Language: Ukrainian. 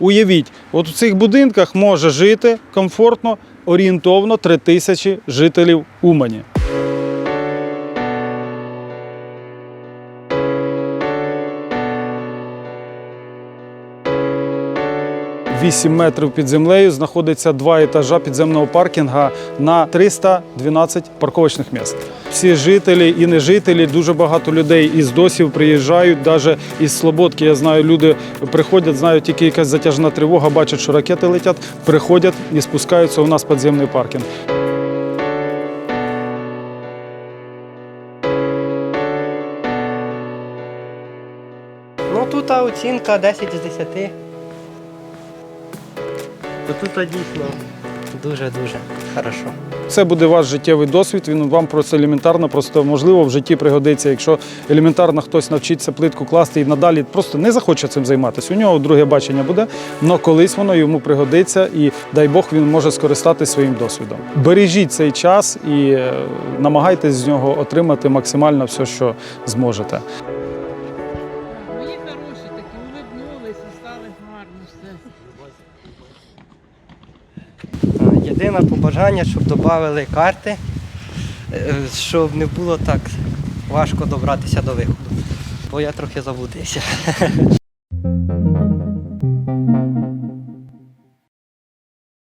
Уявіть, от у цих будинках може жити комфортно, орієнтовно 3 тисячі жителів Умані. 8 метрів під землею знаходиться два етажа підземного паркінга на 312 парковочних місць. Всі жителі і не жителі, дуже багато людей із досів приїжджають, навіть із Слободки. Я знаю, люди приходять, знають тільки якась затяжна тривога, бачать, що ракети летять, приходять і спускаються у нас підземний паркінг. Ну тут оцінка 10 з 10. Бо тут а, дійсно дуже-дуже хорошо. Це буде ваш життєвий досвід. Він вам просто елементарно, просто можливо в житті пригодиться. Якщо елементарно хтось навчиться плитку класти і надалі просто не захоче цим займатися. У нього друге бачення буде, але колись воно йому пригодиться, і дай Бог він може скористатися своїм досвідом. Бережіть цей час і е, намагайтесь з нього отримати максимально все, що зможете. Єдине побажання, щоб додали карти, е, щоб не було так важко добратися до виходу. Бо я трохи заблудився.